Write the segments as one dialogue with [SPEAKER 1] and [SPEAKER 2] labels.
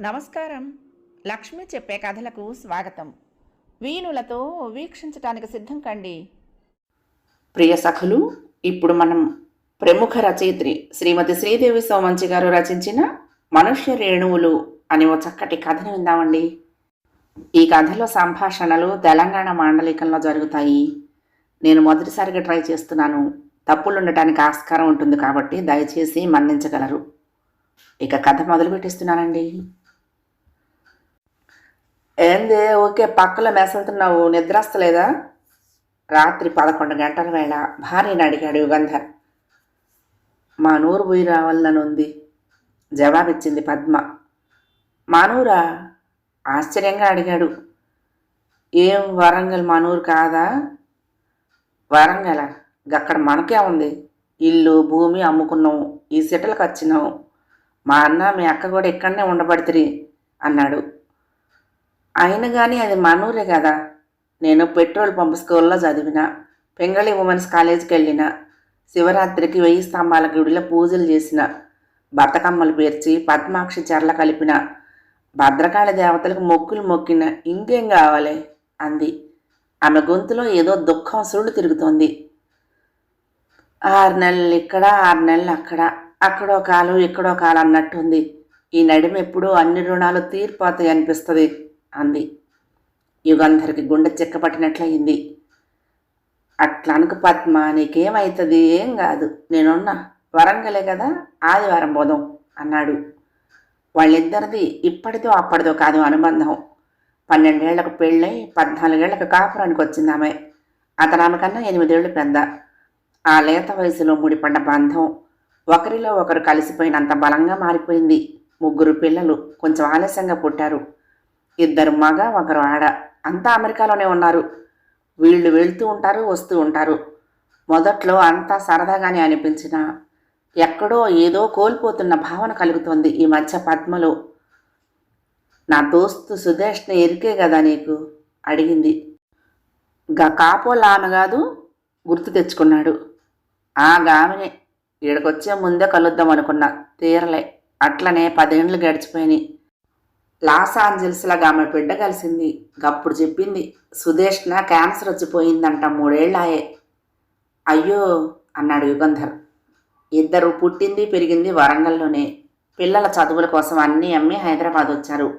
[SPEAKER 1] నమస్కారం. లక్ష్మి చెప్పే కథలకు స్వాగతం. వీణులతో వీక్షించటానికి సిద్ధం కండి.
[SPEAKER 2] ప్రియ సఖులు ఇప్పుడు మనం ప్రముఖ రచయిత్రి శ్రీమతి శ్రీదేవి సోమంచి గారు రచించిన మనుష్య రేణువులు అనే ఓ చక్కటి కథను విందామండి. ఈ కథలో సంభాషణలు తెలంగాణ మాండలికంలో జరుగుతాయి. నేను మొదటిసారిగా ట్రై చేస్తున్నాను. తప్పులు ఉండటానికి ఆస్కారం ఉంటుంది కాబట్టి దయచేసి మన్నించగలరు. ఇక కథ మొదలు పెట్టిస్తున్నానండి ఏందే ఓకే పక్కలో మెసలుతున్నావు నిద్రస్తలేదా? రాత్రి పదకొండు గంటల వేళ భార్యని అడిగాడు యుగంధర్. మా నూరు పోయి రావాలని ఉంది జవాబిచ్చింది పద్మ. మానూరా? ఆశ్చర్యంగా అడిగాడు. ఏం వరంగల్ మానూరు కాదా? వరంగలా? గక్కడ మనకే ఉంది. ఇల్లు భూమి అమ్ముకున్నాం ఈ సిటలకు వచ్చినావు. మా అన్న మీ అక్క కూడా ఇక్కడనే ఉండబడితిరి అన్నాడు. అయిన కానీ అది మనూరే కదా. నేను పెట్రోల్ పంప్ స్కూల్లో చదివిన పెంగళి ఉమెన్స్ కాలేజీకి వెళ్ళిన శివరాత్రికి వెయ్యి స్తంభాల గుడిలో పూజలు చేసిన బతుకమ్మలు పేర్చి పద్మాక్షి చెర్ల కలిపిన భద్రకాళి దేవతలకు మొక్కులు మొక్కిన ఇంకేం కావాలి అంది. ఆమె గొంతులో ఏదో దుఃఖం సుళ్ళు తిరుగుతోంది. ఆరు నెలలు ఇక్కడ ఆరు నెలలు అక్కడ. అక్కడో కాలు ఇక్కడో కాలు అన్నట్టుంది. ఈ నడిమి ఎప్పుడూ అన్ని రుణాలు తీరిపోతాయి అనిపిస్తుంది అంది. యుగంధరికి గుండె చెక్కపట్టినట్లయింది. అట్లా అనుకు పద్మ నీకేమవుతుంది ఏం కాదు. నేనున్నా. వరంగలే కదా? ఆదివారం పోదాం అన్నాడు. వాళ్ళిద్దరిది ఇప్పటిదో అప్పటిదో కాదు అనుబంధం. పన్నెండేళ్ళకు పెళ్ళై పద్నాలుగేళ్ళకు కాపురానికి వచ్చింది ఆమె అతను ఆమె కన్నా ఎనిమిదేళ్ళు పెద్ద. ఆ లేత వయసులో ముడిపడ్డ బంధం ఒకరిలో ఒకరు కలిసిపోయినంత బలంగా మారిపోయింది. ముగ్గురు పిల్లలు కొంచెం ఆలస్యంగా పుట్టారు. ఇద్దరు మగ ఒకరు ఆడ. అంతా అమెరికాలోనే ఉన్నారు. వీళ్ళు వెళ్తూ ఉంటారు వస్తూ ఉంటారు. మొదట్లో అంతా సరదాగానే అనిపించిన ఎక్కడో ఏదో కోల్పోతున్న భావన కలుగుతోంది ఈ మధ్య పద్మలో. నా దోస్తు సుదేష్ని ఎరికే కదా నీకు? అడిగింది. గా కాపోలా ఆమె కాదు గుర్తు తెచ్చుకున్నాడు. ఆ గామిని ఈడకొచ్చే ముందే కలుద్దాం అనుకున్నా. తీరలే. అట్లనే పదేండ్లు గడిచిపోయినాయి. లాస్ ఏంజల్స్లో ఆమె బిడ్డ కలిసింది. గప్పుడు చెప్పింది సుదేష్న క్యాన్సర్ వచ్చిపోయిందంట మూడేళ్ళాయే. అయ్యో అన్నాడు యుగంధర్. ఇద్దరు పుట్టింది పెరిగింది వరంగల్లోనే. పిల్లల చదువుల కోసం అన్నీ అమ్మి హైదరాబాద్ వచ్చారు.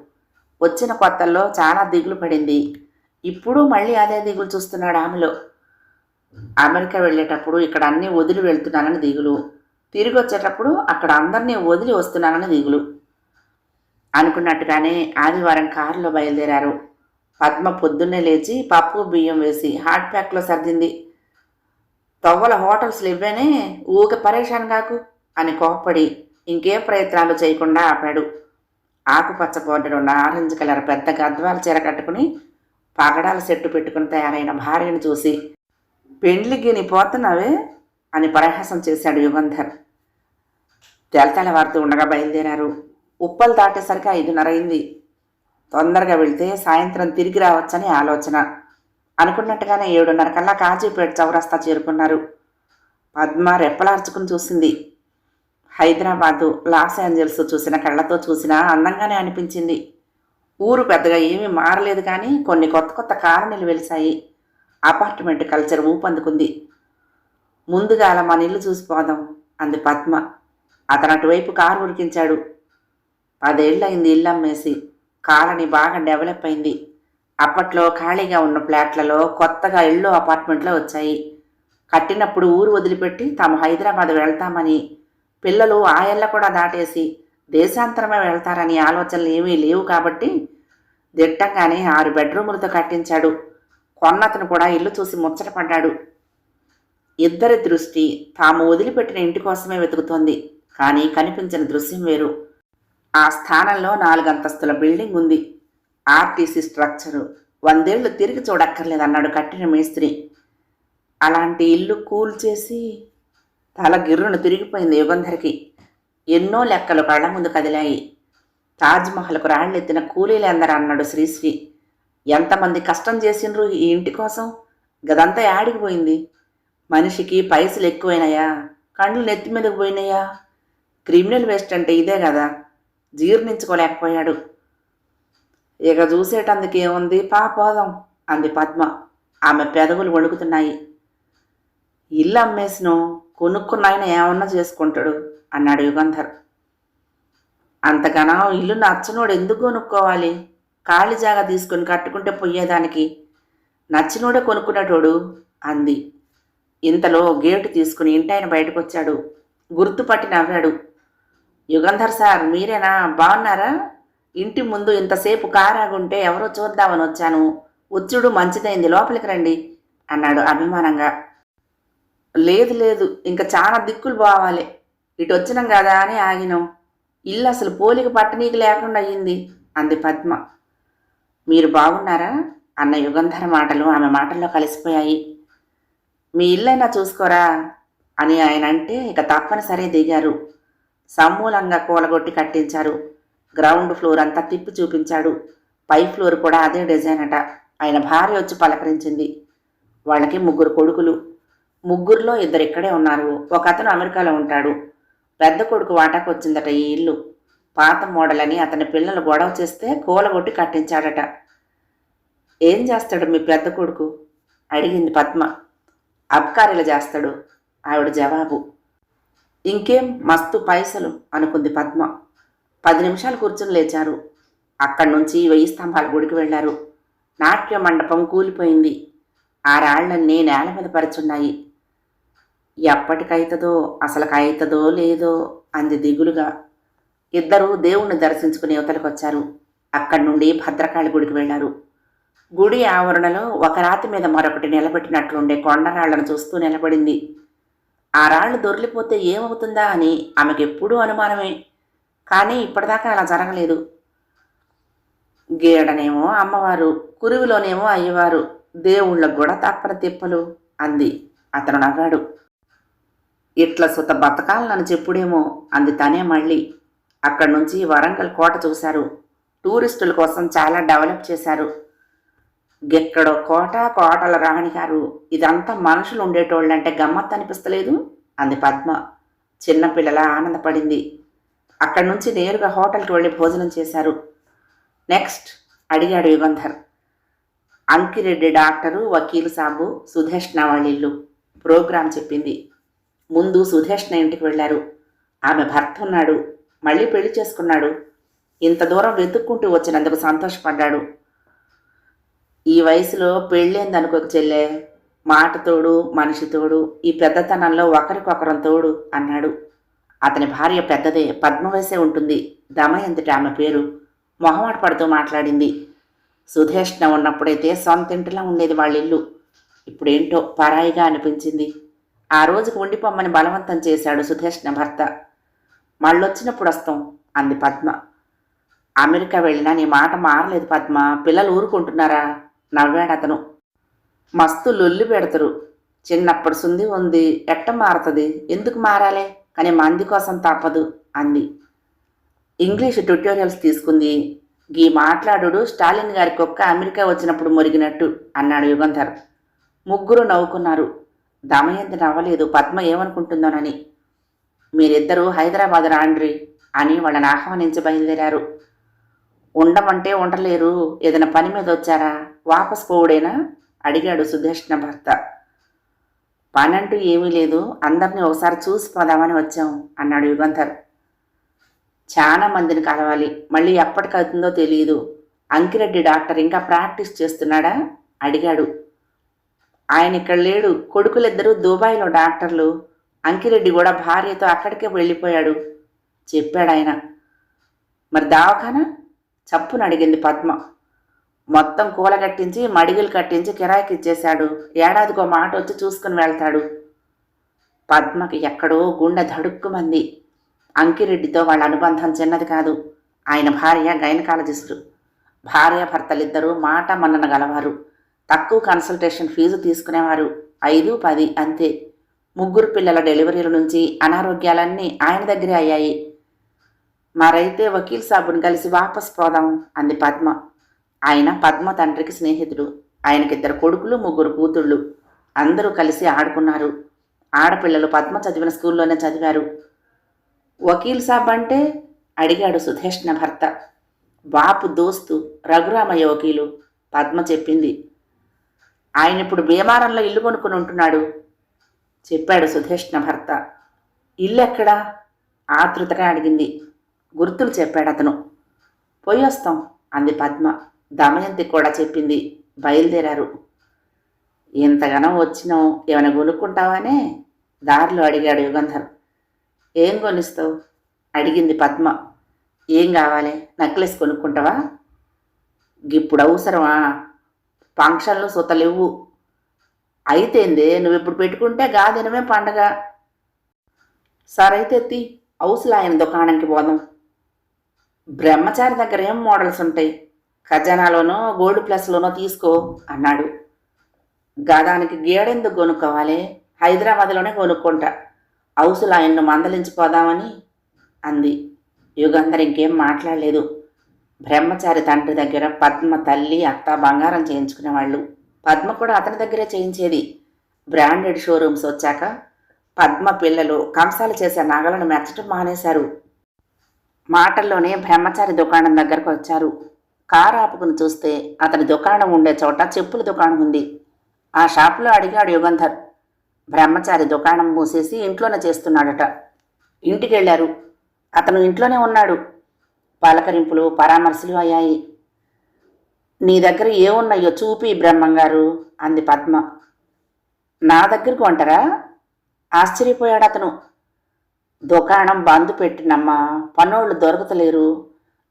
[SPEAKER 2] వచ్చిన కొత్తల్లో చాలా దిగులు పడింది. ఇప్పుడు మళ్ళీ అదే దిగులు చూస్తున్నాడు ఆమెలో. అమెరికా వెళ్ళేటప్పుడు ఇక్కడ అన్నీ వదిలి వెళ్తున్నానని దిగులు. తిరిగి వచ్చేటప్పుడు అక్కడ అందరినీ వదిలి వస్తున్నానని దిగులు. అనుకున్నట్టుగానే ఆదివారం కారులో బయలుదేరారు. పద్మ పొద్దున్నే లేచి పప్పు బియ్యం వేసి హాట్ ప్యాక్లో సర్దింది. తవ్వల హోటల్స్లు ఇవ్వనే? ఊక పరేషాన్ కాకు అని కోపడి ఇంకే ప్రయత్నాలు చేయకుండా ఆపాడు. ఆకుపచ్చ బోర్డర్ ఉన్న ఆరెంజ్ కలర్ పెద్ద గద్వాల చీర కట్టుకుని పగడాల సెట్టు పెట్టుకుని తయారైన భార్యను చూసి పెండ్లికి నీ పోతున్నావే అని పరిహాసం చేశాడు యుగంధర్. వారితో ఉండగా బయలుదేరారు. ఉప్పలు దాటేసరికి ఐదున్నర అయింది. తొందరగా వెళ్తే సాయంత్రం తిరిగి రావచ్చని ఆలోచన. అనుకున్నట్టుగానే ఏడున్నర కల్లా కాజీపేట చౌరస్తా చేరుకున్నారు. పద్మ రెప్పలార్చుకుని చూసింది. హైదరాబాదు లాస్ ఏంజల్స్ చూసిన కళ్ళతో చూసినా అందంగానే అనిపించింది. ఊరు పెద్దగా ఏమీ మారలేదు కానీ కొన్ని కొత్త కొత్త కాలనీలు వెలిశాయి. Apartment culture ఊపందుకుంది. ముందుగా అలా మన ఇల్లు చూసిపోదాం అంది పద్మ. అతను అటువైపు కారు ఉరికించాడు. పదేళ్ళయింది ఇల్లు అమ్మేసి. కాలనీ బాగా డెవలప్ అయింది. అప్పట్లో ఖాళీగా ఉన్న ఫ్లాట్లలో కొత్తగా ఇళ్ళు అపార్ట్మెంట్లో వచ్చాయి. కట్టినప్పుడు ఊరు వదిలిపెట్టి తాము హైదరాబాద్ వెళ్తామని పిల్లలు ఆ ఇళ్ళ కూడా దాటేసి దేశాంతరమే వెళ్తారని ఆలోచనలు ఏమీ లేవు కాబట్టి దిట్టంగానే ఆరు బెడ్రూములతో కట్టించాడు. కొన్నతను కూడా ఇల్లు చూసి ముచ్చటపడ్డాడు ఇద్దరి దృష్టి తాము వదిలిపెట్టిన ఇంటి కోసమే వెతుకుతోంది కానీ కనిపించిన దృశ్యం వేరు. ఆ స్థానంలో నాలుగంతస్తుల బిల్డింగ్ ఉంది. RTC structure. వందేళ్ళు తిరిగి చూడక్కర్లేదన్నాడు కట్టిన మేస్త్రి. అలాంటి ఇల్లు కూల్చేసి తల గిర్రును తిరిగిపోయింది యుగంధరికి. ఎన్నో లెక్కలు కళ్ళ ముందు కదిలాయి. తాజ్మహల్కు రాళ్ళెత్తిన కూలీలందరూ అన్నాడు శ్రీశ్రీ. ఎంతమంది కష్టం చేసిండ్రు ఈ ఇంటి కోసం? గదంతా యాడికిపోయింది. మనిషికి పైసలు ఎక్కువైనాయా? కళ్ళు నెత్తి మీదకి పోయినాయా? క్రిమినల్ వేస్ట్ అంటే ఇదే కదా జీర్ణించుకోలేకపోయాడు. ఇక చూసేటందుకేముంది పా పోదాం అంది పద్మ. ఆమె పెదవులు వణుకుతున్నాయి. ఇల్లు అమ్మేసిను కొనుక్కున్నాయన ఏమన్నా చేసుకుంటాడు అన్నాడు యుగంధర్. అంతగానో ఇల్లు నచ్చనోడు ఎందుకు కొనుక్కోవాలి? ఖాళీ జాగా తీసుకొని కట్టుకుంటే పోయేదానికి. నచ్చినోడే కొనుక్కునేటోడు అంది. ఇంతలో గేటు తీసుకుని ఇంటాయన బయటకు వచ్చాడు గుర్తుపట్టి నవ్వాడు. యుగంధర్ సార్ మీరేనా? బాగున్నారా? ఇంటి ముందు ఇంతసేపు కారాగుంటే ఎవరో చూద్దామని వచ్చాను. ఉచ్చుడు మంచిదైంది లోపలికి రండి అన్నాడు అభిమానంగా. లేదు లేదు ఇంకా చాలా దిక్కులు పోవాలి. ఇటు వచ్చినాం కదా అని ఆగినాం. ఇల్లు అసలు పోలిక పట్టనీకి లేకుండా అయ్యింది అంది పద్మ. మీరు బాగున్నారా? అన్న యుగంధర మాటలు ఆమె మాటల్లో కలిసిపోయాయి. మీ ఇల్లైనా చూసుకోరా? అని ఆయన అంటే ఇక తప్పనిసరి దిగారు. సమూలంగా కూలగొట్టి కట్టించారు. గ్రౌండ్ ఫ్లోర్ అంతా తిప్పి చూపించాడు. పై ఫ్లోర్ కూడా అదే డిజైన్ అట. ఆయన భార్య వచ్చి పలకరించింది. వాళ్ళకి ముగ్గురు కొడుకులు. ముగ్గురులో ఇద్దరు ఇక్కడే ఉన్నారు. ఒక అతను అమెరికాలో ఉంటాడు. పెద్ద కొడుకు వాటాకు వచ్చిందట ఈ ఇల్లు. పాత మోడల్ అని అతని పిల్లలు గొడవ చేస్తే కూలగొట్టి కట్టించాడట. ఏం చేస్తాడు మీ పెద్ద కొడుకు? అడిగింది పద్మ. అబ్కారీలు చేస్తాడు ఆవిడ జవాబు. ఇంకేం మస్తు పైసలు అనుకుంది పద్మ. పది నిమిషాలు కూర్చుని లేచారు. అక్కడి నుంచి వెయ్యి స్తంభాల గుడికి వెళ్ళారు. నాట్య మండపం కూలిపోయింది. ఆ రాళ్ళన్నీ నేల మీద పరుచున్నాయి. ఎప్పటికైతదో అసలుకు అవుతుందో లేదో అంది దిగులుగా. ఇద్దరూ దేవుణ్ణి దర్శించుకుని యువతలకొచ్చారు అక్కడి నుండి భద్రకాళి గుడికి వెళ్ళారు. గుడి ఆవరణలో ఒక రాతి మీద మరొకటి నిలబెట్టినట్లుండే కొండరాళ్ళను చూస్తూ నిలబడింది. ఆ రాళ్ళు దొరికిపోతే ఏమవుతుందా అని ఆమెకెప్పుడూ అనుమానమే. కానీ ఇప్పటిదాకా అలా జరగలేదు. గీడనేమో అమ్మవారు కురువిలోనేమో అయ్యవారు దేవుళ్ళకు కూడా తప్పని తిప్పలు అంది. అతను నవ్వాడు. ఇట్ల సుత బతకాలని చెప్పుడేమో అంది తనే మళ్ళీ. అక్కడి నుంచి వరంగల్ కోట చూశారు. టూరిస్టుల కోసం చాలా డెవలప్ చేశారు. గెక్కడో కోట కోటల రాణి గారు. ఇదంతా మనుషులు ఉండేటోళ్ళంటే గమ్మత్తు అనిపిస్తలేదు? అంది పద్మ. చిన్నపిల్లల ఆనందపడింది. అక్కడి నుంచి నేరుగా హోటల్కి వెళ్ళి భోజనం చేశారు. నెక్స్ట్ అడిగాడు యుగంధర్. అంకిరెడ్డి డాక్టరు వకీలు సాబు సుధేష్ణ వాళ్ళ ఇల్లు ప్రోగ్రాం చెప్పింది. ముందు సుధేష్ణ ఇంటికి వెళ్ళారు. ఆమె భర్త ఉన్నాడు. మళ్ళీ పెళ్ళి చేసుకున్నాడు. ఇంత దూరం వెతుక్కుంటూ వచ్చినందుకు సంతోషపడ్డాడు. ఈ వయసులో పెళ్ళేందనుకోక చెల్లె? మాట తోడు మనిషి తోడు ఈ పెద్దతనంలో ఒకరికొకరం తోడు అన్నాడు. అతని భార్య పెద్దదే పద్మవయసే ఉంటుంది. దమయంతిటి ఆమె పేరు? మొహమాట పడుతూ మాట్లాడింది. సుధేష్ణ ఉన్నప్పుడైతే సొంత ఇంటిలా ఉండేది వాళ్ళ ఇల్లు ఇప్పుడేంటో పరాయిగా అనిపించింది. ఆ రోజుకు ఉండిపోమ్మని బలవంతం చేశాడు సుధేష్ణ భర్త. మళ్ళొచ్చినప్పుడు వస్తాం అంది పద్మ. అమెరికా వెళ్ళినా నీ మాట మారలేదు పద్మ. పిల్లలు ఊరుకుంటున్నారా? నవ్వాడు అతను. మస్తు లొల్లి పెడతారు. చిన్నప్పటి సుంది ఉంది. ఎట్ట మారుతుంది? ఎందుకు మారాలే? కానీ మంది కోసం తప్పదు అంది. ఇంగ్లీష్ ట్యుటోరియల్స్ తీసుకుంది. గీ మాట్లాడు స్టాలిన్ గారి కుక్క అమెరికా వచ్చినప్పుడు మురిగినట్టు అన్నాడు యుగంధర్. ముగ్గురు నవ్వుకున్నారు. దమయంతి నవ్వలేదు. పద్మ ఏమనుకుంటుందోనని. మీరిద్దరూ హైదరాబాద్ రాండ్రి అని వాళ్ళని ఆహ్వానించి బయలుదేరారు. ఉండమంటే ఉండలేరు. ఏదైనా పని మీద వచ్చారా? వాపస్ పోవుడేనా? అడిగాడు సుధేష్ణ భర్త. పని అంటూ ఏమీ లేదు. అందరినీ ఒకసారి చూసి పోదామని వచ్చాం అన్నాడు యుగంధర్. చాలా మందిని కలవాలి. మళ్ళీ ఎప్పటికవుతుందో తెలియదు అంకిరెడ్డి డాక్టర్ ఇంకా ప్రాక్టీస్ చేస్తున్నాడా? అడిగాడు. ఆయన ఇక్కడ లేడు. కొడుకులిద్దరూ దుబాయ్లో డాక్టర్లు. అంకిరెడ్డి కూడా భార్యతో అక్కడికే వెళ్ళిపోయాడు. చెప్పాడు ఆయన మరి దావఖానా? చప్పున అడిగింది పద్మ. మొత్తం కూల కట్టించి మడిగిలు కట్టించి కిరాయికి ఇచ్చేశాడు. ఏడాదికో మాట వచ్చి చూసుకుని వెళ్తాడు. పద్మకి ఎక్కడో గుండె ధడుక్కుమంది. అంకిరెడ్డితో వాళ్ళ అనుబంధం చిన్నది కాదు. ఆయన భార్య గైనకాలజిస్టు. భార్యాభర్తలిద్దరూ మాట మన్నన గలవారు. తక్కువ కన్సల్టేషన్ ఫీజు తీసుకునేవారు. ఐదు పది అంతే. ముగ్గురు పిల్లల డెలివరీల నుంచి అనారోగ్యాలన్నీ ఆయన దగ్గరే అయ్యాయి. మరైతే వకీల్ సాబుని కలిసి వాపస్ పోదాం అంది పద్మ. ఆయన పద్మ తండ్రికి స్నేహితుడు. ఆయనకిద్దరు కొడుకులు ముగ్గురు కూతుళ్ళు. అందరూ కలిసి ఆడుకున్నారు. ఆడపిల్లలు పద్మ చదివిన స్కూల్లోనే చదివారు. వకీల్ సాబ్ అంటే? అడిగాడు సుధేష్ణ భర్త. బాపు దోస్తు రఘురామయ్య వకీలు పద్మ చెప్పింది. ఆయన ఇప్పుడు భీమారంలో ఇల్లు కొనుక్కుని ఉంటున్నాడు. చెప్పాడు సుధేష్ణ భర్త. ఇల్లెక్కడా? ఆతృతగా అడిగింది. గుర్తులు చెప్పాడు అతను. పోయొస్తాం అంది పద్మ. దమయంతి కూడా చెప్పింది. బయలుదేరారు. ఇంతగానో వచ్చినాం ఏమైనా కొనుక్కుంటావానే దారిలో అడిగాడు యుగంధర్. ఏం కొనిస్తావు అడిగింది పద్మ. ఏం కావాలి? నెక్లెస్ కొనుక్కుంటావా? ఇప్పుడు అవసరమా ఫంక్షన్లు సుతలివ్వు. అయితేంది నువ్వు ఇప్పుడు పెట్టుకుంటే గాదినమే పండగ? సరైతే ఎత్తి హౌస్లో ఆయన దుకాణంకి పోదాం. బ్రహ్మచారి దగ్గర ఏం మోడల్స్ ఉంటాయి? ఖజానాలోనో గోల్డ్ ప్లస్లోనో తీసుకో అన్నాడు. గదానికి గేడెందుకు కొనుక్కోవాలి? హైదరాబాద్లోనే కొనుక్కుంటా. హౌసులో ఆయన్ను మందలించిపోదామని అంది. యుగంధర్ ఇంకేం మాట్లాడలేదు. బ్రహ్మచారి తండ్రి దగ్గర పద్మ తల్లి అత్త బంగారం చేయించుకునేవాళ్ళు. పద్మ కూడా అతని దగ్గరే చేయించేది. బ్రాండెడ్ షోరూమ్స్ వచ్చాక పద్మ పిల్లలు కంసాలు చేసే నగలను మెచ్చటం మానేశారు. మాటల్లోనే బ్రహ్మచారి దుకాణం దగ్గరకు వచ్చారు. కారు ఆపుకుని చూస్తే అతని దుకాణం ఉండే చోట చెప్పుల దుకాణం ఉంది. ఆ షాపులో అడిగాడు యుగంధర్. బ్రహ్మచారి దుకాణం మూసేసి ఇంట్లోనే చేస్తున్నాడట. ఇంటికి వెళ్ళారు అతను ఇంట్లోనే ఉన్నాడు. పలకరింపులు పరామర్శలు అయ్యాయి. నీ దగ్గర ఏమున్నాయో చూపి బ్రహ్మంగారు అంది పద్మ. నా దగ్గరకు అంటారా ఆశ్చర్యపోయాడు అతను. దుకాణం బంద్ పెట్టినమ్మా పనోళ్ళు దొరకతలేరు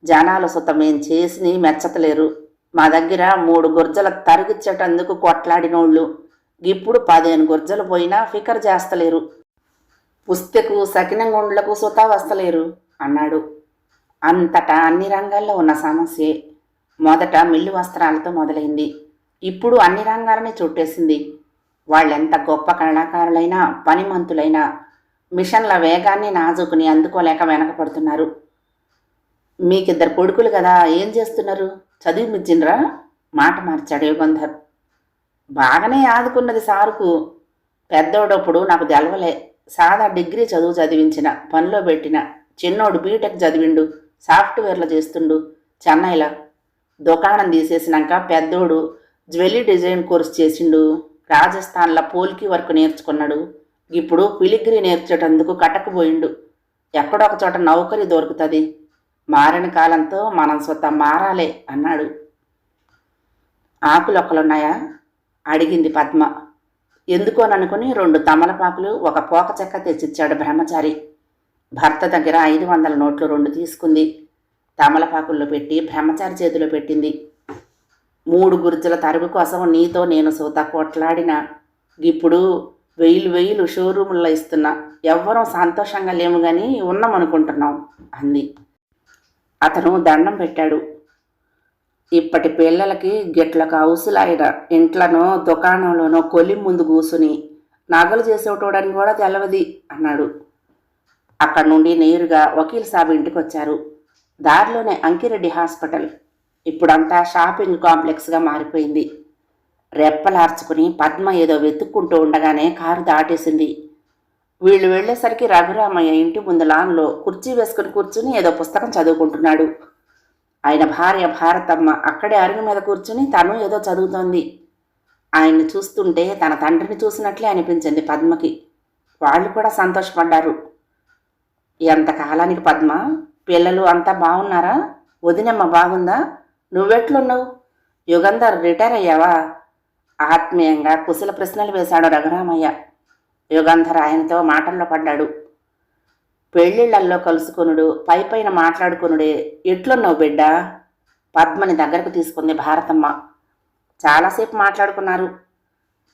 [SPEAKER 2] జనాలు సుతమేం చేసి మెచ్చతలేరు. మా దగ్గర మూడు గుర్జల తరిగిచ్చేటందుకు కొట్లాడినోళ్ళు. ఇప్పుడు పదిహేను గుర్జలు పోయినా ఫికర్ చేస్తలేరు. పుస్తకు సకినంగుండ్లకు సుతా వస్తలేరు అన్నాడు. అంతటా అన్ని రంగాల్లో ఉన్న సమస్యే. మొదట మిల్లు వస్త్రాలతో మొదలైంది. ఇప్పుడు అన్ని రంగాలని చుట్టేసింది. వాళ్ళెంత గొప్ప కళాకారులైనా పనిమంతులైనా మిషన్ల వేగాన్ని నాజుకుని అందుకోలేక వెనకపడుతున్నారు. మీకిద్దరు కొడుకులు కదా ఏం చేస్తున్నారు? చదివి మిచ్చిండ్రా మాట మార్చాడు యుగంధర్. బాగానే ఆదుకున్నది సారుకు. పెద్దోడప్పుడు నాకు తెలవలే. సాదా డిగ్రీ చదువు చదివించిన పనిలో పెట్టిన చిన్నోడు బీటెక్ చదివిండు సాఫ్ట్వేర్లో చేస్తుండు చెన్నైలో. దుకాణం తీసేసినాక పెద్దోడు జ్యువెలరీ డిజైన్ కోర్స్ చేసిండు. రాజస్థాన్లో పోల్కి వర్క్ నేర్చుకున్నాడు. ఇప్పుడు ఫిలిగ్రీ నేర్చేటందుకు కట్టకపోయిండు. ఎక్కడొక చోట నౌకరి దొరుకుతుంది. మారిన కాలంతో మనం స్వత మారాలే అన్నాడు. ఆకులొక్కలున్నాయా అడిగింది పద్మ. ఎందుకోననుకుని రెండు తమలపాకులు ఒక పోక చెక్క తెచ్చిచ్చాడు బ్రహ్మచారి. భర్త దగ్గర ఐదు వందల నోట్లు రెండు తీసుకుంది. తమలపాకుల్లో పెట్టి బ్రహ్మచారి చేతిలో పెట్టింది. మూడు గురుజుల తరుగు కోసం నీతో నేను సూత కొట్లాడిన. ఇప్పుడు వెయ్యిలు వెయ్యిలు షోరూముల్లో ఇస్తున్నా. ఎవ్వరం సంతోషంగా లేము కానీ ఉన్నామనుకుంటున్నాం అంది. అతను దండం పెట్టాడు. ఇప్పటి పిల్లలకి గిట్లకు హౌసులాయన ఇంట్లోనో దుకాణంలోనో కొలి ముందు కూసుని నగలు చేసేటోడని కూడా తెలవది అన్నాడు. అక్కడ నుండి నేరుగా వకీల్ సాబ్ ఇంటికి వచ్చారు దారిలోనే అంకిరెడ్డి హాస్పిటల్. ఇప్పుడంతా షాపింగ్ కాంప్లెక్స్గా మారిపోయింది. రెప్పలార్చుకుని పద్మ ఏదో వెతుక్కుంటూ ఉండగానే కారు దాటేసింది. వీళ్ళు వెళ్ళేసరికి రఘురామయ్య ఇంటి ముందు లాన్లో కుర్చీ వేసుకుని కూర్చుని ఏదో పుస్తకం చదువుకుంటున్నాడు. ఆయన భార్య భారతమ్మ అక్కడే అరుగు మీద కూర్చుని తను ఏదో చదువుతోంది. ఆయన్ని చూస్తుంటే తన తండ్రిని చూసినట్లే అనిపించింది పద్మకి. వాళ్ళు కూడా సంతోషపడ్డారు. ఎంతకాలానికి పద్మ? పిల్లలు అంతా బాగున్నారా? వదినమ్మ బాగుందా? నువ్వెట్లున్నావు? యుగంధర్ రిటైర్ అయ్యావా? ఆత్మీయంగా కుశల ప్రశ్నలు వేశాడు రఘురామయ్య. యుగంధర్ ఆయనతో మాటల్లో పడ్డాడు. పెళ్ళిళ్ళల్లో కలుసుకొనుడు పై పైన మాట్లాడుకొనుడే ఎట్లున్నావు బిడ్డ? పద్మని దగ్గరకు తీసుకుంది భారతమ్మ. చాలాసేపు మాట్లాడుకున్నారు.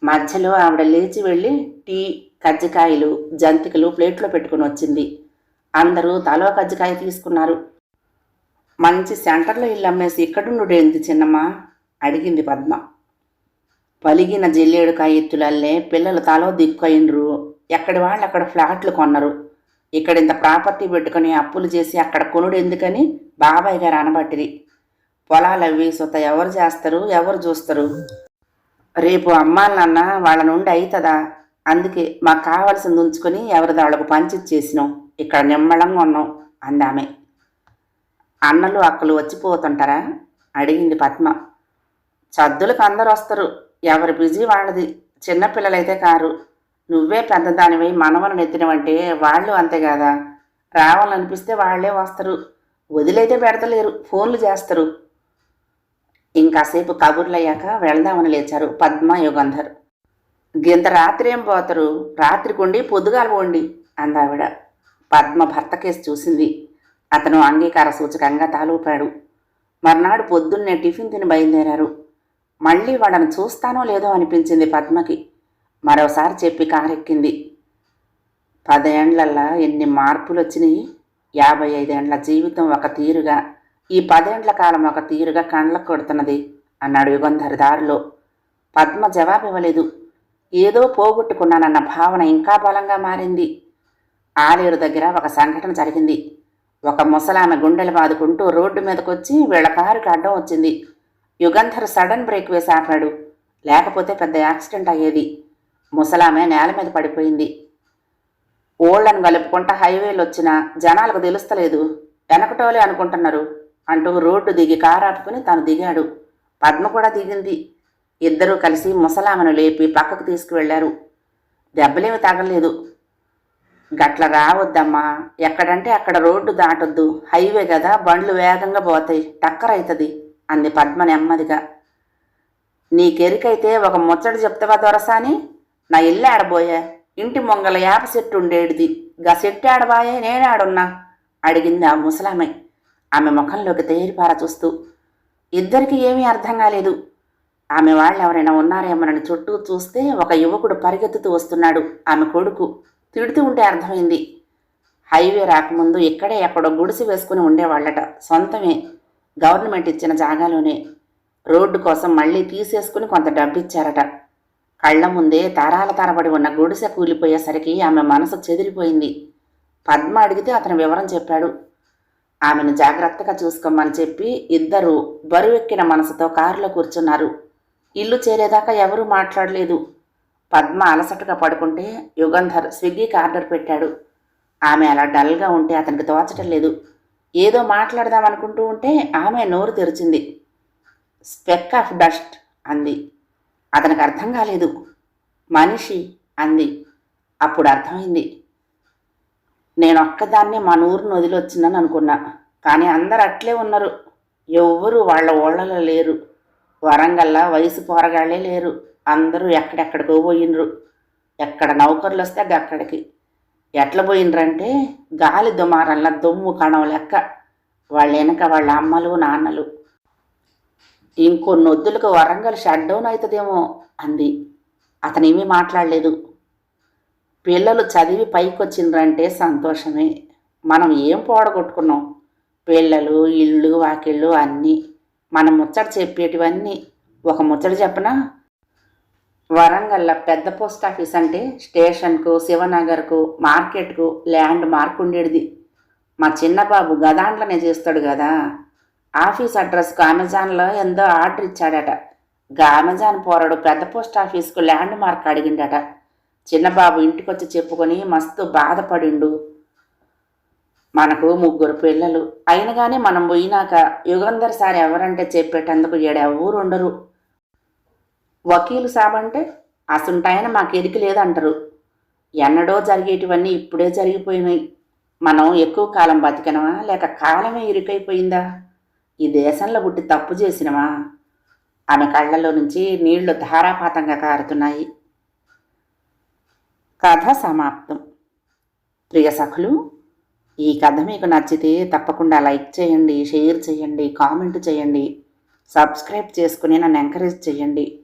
[SPEAKER 2] మధ్యలో ఆవిడ లేచి వెళ్ళి టీ కజ్జికాయలు జంతికలు ప్లేట్లో పెట్టుకుని వచ్చింది. అందరూ తలో కజ్జికాయ తీసుకున్నారు. మంచి సెంటర్లో ఇల్లు అమ్మేసి ఇక్కడుండుడేంది చిన్నమ్మ. అడిగింది పద్మ. పలిగిన జల్లేడుకాయ ఎత్తులల్లే పిల్లలు తలో దిక్కయిండ్రు. ఎక్కడి వాళ్ళు అక్కడ ఫ్లాట్లు కొన్నారు. ఇక్కడ ఇంత ప్రాపర్టీ పెట్టుకొని అప్పులు చేసి అక్కడ కొనుడు ఎందుకని బాబాయ్ గారు అనబట్టిరి. పొలాలు అవి సొత్త ఎవరు చేస్తారు ఎవరు చూస్తారు? రేపు అమ్మాలన్న వాళ్ళ నుండి అవుతుందా అందుకే మాకు కావాల్సింది ఉంచుకొని ఎవరిది వాళ్ళకు పంచిచ్చేసినాం. ఇక్కడ నిమ్మళంగా ఉన్నాం అందామె. అన్నలు అక్కలు వచ్చిపోతుంటారా అడిగింది పద్మ. చద్దులకు అందరు వస్తారు. ఎవరి బిజీ వాళ్ళది. చిన్నపిల్లలైతే కారు. నువ్వే పెద్దదానివై మనవలను ఎత్తినవంటే వాళ్ళు అంతే కదా రావాలనిపిస్తే వాళ్ళే వస్తారు. వదిలైతే పెడతలేరు. ఫోన్లు చేస్తారు. ఇంకాసేపు కబుర్లు అయ్యాక వెళ్దామని లేచారు పద్మ యుగంధర్. గింత రాత్రి ఏం పోతారు? రాత్రికి ఉండి పొద్దుగాల పోండి అందావిడ. పద్మ భర్త కేసు చూసింది. అతను అంగీకార సూచకంగా తాలూపాడు. మర్నాడు పొద్దున్నే టిఫిన్ తిని బయలుదేరారు. మళ్ళీ వాళ్ళని చూస్తానో లేదో అనిపించింది పద్మకి. మరోసారి చెప్పి కారెక్కింది. పదేండ్లల్లా ఎన్ని మార్పులు వచ్చినాయి యాభై ఐదేండ్ల జీవితం ఒక తీరుగా ఈ పదేండ్ల కాలం ఒక తీరుగా కండ్లకు కొడుతున్నది అన్నాడు యుగంధర్ దారిలో పద్మ జవాబు ఇవ్వలేదు ఏదో పోగొట్టుకున్నానన్న భావన ఇంకా బలంగా మారింది. ఆలేరు దగ్గర ఒక సంఘటన జరిగింది. ఒక ముసలామె గుండెలు బాదుకుంటూ రోడ్డు మీదకొచ్చి వీళ్ళ కారుకి అడ్డం వచ్చింది. యుగంధర్ సడన్ బ్రేక్ వేసి ఆపాడు. లేకపోతే పెద్ద యాక్సిడెంట్ అయ్యేది. ముసలామె నేల మీద పడిపోయింది. ఓళ్ళను కలుపుకుంటా హైవేలు వచ్చినా జనాలకు తెలుస్తలేదు. వెనకటోలే అనుకుంటున్నారు అంటూ రోడ్డు దిగి కారు ఆపుకుని తను దిగాడు. పద్మ కూడా దిగింది. ఇద్దరూ కలిసి ముసలామెను లేపి పక్కకు తీసుకువెళ్ళారు దెబ్బలేమి తగలేదు గట్ల రావద్దమ్మా. ఎక్కడంటే అక్కడ రోడ్డు దాటొద్దు. హైవే కదా బండ్లు వేగంగా పోతాయి. టక్కర్ అవుతుంది అంది పద్మ నెమ్మదిగా. నీకెరికైతే ఒక ముచ్చట చెప్తావా దొరసాని? నా ఇల్లు ఆడబోయా. ఇంటి మొంగల యాప చెట్టు ఉండేటిది గా చెట్టు ఆడబాయే నేనాడున్నా అడిగింది ఆ ముసలామె. ఆమె ముఖంలోకి తేరిపారా చూస్తూ. ఇద్దరికి ఏమీ అర్థం కాలేదు. ఆమె వాళ్ళు ఎవరైనా ఉన్నారేమోనని చుట్టూ చూస్తే ఒక యువకుడు పరిగెత్తుతూ వస్తున్నాడు ఆమె కొడుకు. తిడుతూ ఉంటే అర్థమైంది. హైవే రాకముందు ఇక్కడే ఎక్కడో గుడిసి వేసుకుని ఉండేవాళ్ళట. సొంతమే. గవర్నమెంట్ ఇచ్చిన జాగాలోనే. రోడ్డు కోసం మళ్ళీ తీసేసుకుని కొంత డబ్బిచ్చారట. కళ్ళ ముందే తరాల తరబడి ఉన్న గుడిసె కూలిపోయేసరికి ఆమె మనసు చెదిరిపోయింది. పద్మ అడిగితే అతను వివరం చెప్పాడు. ఆమెను జాగ్రత్తగా చూసుకోమని చెప్పి ఇద్దరు బరువెక్కిన మనసుతో కారులో కూర్చున్నారు. ఇల్లు చేరేదాకా ఎవరూ మాట్లాడలేదు. పద్మ అలసటగా పడుకుంటే యుగంధర్ స్విగ్గీకి ఆర్డర్ పెట్టాడు. ఆమె అలా డల్గా ఉంటే అతనికి తోచటం లేదు. ఏదో మాట్లాడదాం అనుకుంటూ ఉంటే ఆమె నోరు తెరిచింది. స్పెక్ ఆఫ్ డస్ట్ అంది. అతనికి అర్థం కాలేదు. మనిషి అంది. అప్పుడు అర్థమైంది. నేను ఒక్కదాన్నే మా ఊరిని వదిలొచ్చిందని అనుకున్నా. కానీ అందరు అట్లే ఉన్నారు. ఎవ్వరు వాళ్ళ ఓళ్ళలో లేరు. వరంగల్లా వయసు పోరగాళ్ళే లేరు. అందరూ ఎక్కడెక్కడికో పోయినరు. ఎక్కడ నౌకర్లు వస్తే అక్కడికి. ఎట్లా పోయినరంటే గాలి దుమారల్లా దుమ్ము కణం లెక్క. వాళ్ళ వెనక వాళ్ళ అమ్మలు నాన్నలు. ఇంకొన్ని వద్దులకు వరంగల్ షట్ డౌన్ అవుతుందేమో అంది. అతనేమీ మాట్లాడలేదు. పిల్లలు చదివి పైకి వచ్చిండ్రంటే సంతోషమే. మనం ఏం పోడగొట్టుకున్నాం? పిల్లలు ఇళ్ళు వాకిళ్ళు అన్నీ. మనం ముచ్చట చెప్పేటివన్నీ. ఒక ముచ్చట చెప్పనా? వరంగల్లో పెద్ద పోస్ట్ ఆఫీస్ అంటే స్టేషన్కు శివనగర్కు మార్కెట్కు ల్యాండ్ మార్క్ ఉండేది మా చిన్నబాబు గదాండ్లనే చేస్తాడు కదా. ఆఫీస్ అడ్రస్కు అమెజాన్లో ఎంతో ఆర్డర్ ఇచ్చాడట. గా అమెజాన్ పోరాడు పెద్ద పోస్ట్ ఆఫీస్కు ల్యాండ్ మార్క్ అడిగిండట. చిన్నబాబు ఇంటికొచ్చి చెప్పుకొని మస్తు బాధపడిండు. మనకు ముగ్గురు పిల్లలు. అయిన కానీ మనం పోయినాక యుగంధర్ సార్ ఎవరంటే చెప్పేటందుకు ఏడెవ్వరు ఉండరు. వకీలు సాబంటే అసుంటాయన మాకు ఎదికి లేదంటారు. ఎన్నడో జరిగేటివన్నీ ఇప్పుడే జరిగిపోయినాయి. మనం ఎక్కువ కాలం బతికినవా లేక కాలమే ఇరుకైపోయిందా? ఈ దేశంలో పుట్టి తప్పు చేసినవా ఆమె కళ్ళలో నుంచి నీళ్ళు ధారాపాతంగా కారుతున్నాయి. కథ సమాప్తం. ప్రియ సఖులు ఈ కథ మీకు నచ్చితే తప్పకుండా లైక్ చేయండి షేర్ చేయండి కామెంట్ చేయండి సబ్స్క్రైబ్ చేసుకుని నన్ను ఎంకరేజ్ చేయండి.